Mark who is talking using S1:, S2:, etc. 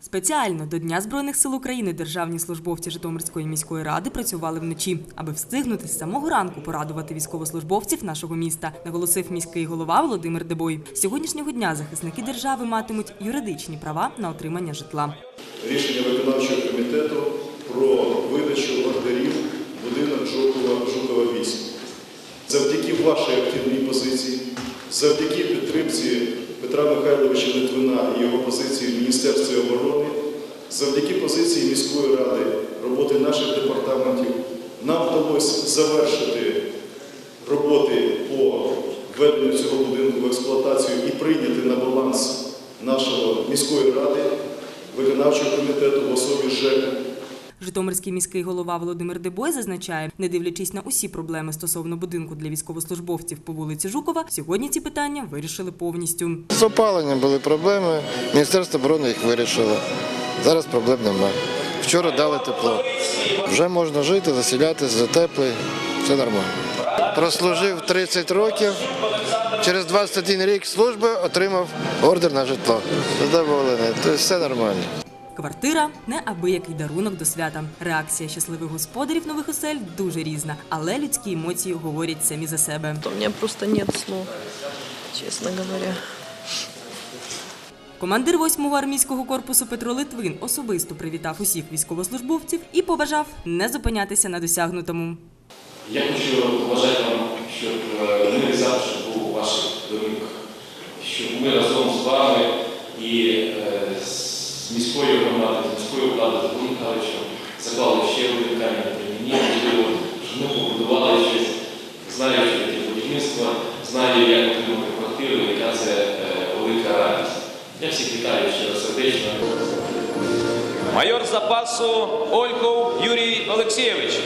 S1: Спеціально до Дня Збройних сил України державні службовці Житомирської міської ради працювали вночі, аби встигнути з самого ранку порадувати військовослужбовців нашого міста, наголосив міський голова Володимир Дебой. З сьогоднішнього дня захисники держави матимуть юридичні права на отримання житла.
S2: рішення виконавчого комітету про видачу ордерів будинок Жукова, Жукова 8. Завдяки вашій активній позиції, завдяки підтримці Петра Михайловича Литвина і його позиції в Міністерстві оборони, завдяки позиції міської ради, роботи наших департаментів, нам вдалося завершити роботи по введенню цього будинку в експлуатацію і прийняти на баланс нашого міської ради, виконавчого комітету в особі ЖЕК.
S1: Житомирський міський голова Володимир Дебой зазначає, не дивлячись на усі проблеми стосовно будинку для військовослужбовців по вулиці Жукова, сьогодні ці питання вирішили повністю.
S3: З опаленням були проблеми, Міністерство оборони їх вирішило. Зараз проблем немає. Вчора дали тепло. Вже можна жити, заселятися, затеплий, все нормально. Прослужив 30 років, через 21 рік служби отримав ордер на житло. Задоволений, тобто все нормально.
S1: Квартира неабиякий дарунок до свята. Реакція щасливих господарів нових осель дуже різна, але людські емоції говорять самі за себе.
S4: У меня просто нет слов, честно говоря.
S1: Командир 8-го армійського корпусу Петро Литвин особисто привітав усіх військовослужбовців і побажав не зупинятися на досягнутому.
S5: Я хочу побажати вам, щоб е, мир і затишок був у ваших домівках, щоб ми разом з вами і е, з міської громади, з міською владою, з Павлом заклали ще один камінь камінні, можливо, щоб ми побудували щось, знаючи що будівництва, знаю, як отримати квартиру, яка це е, велика радість. Я всіх вітаю щиро сердечно.
S6: Майор запасу Ольков Юрій Олексійович.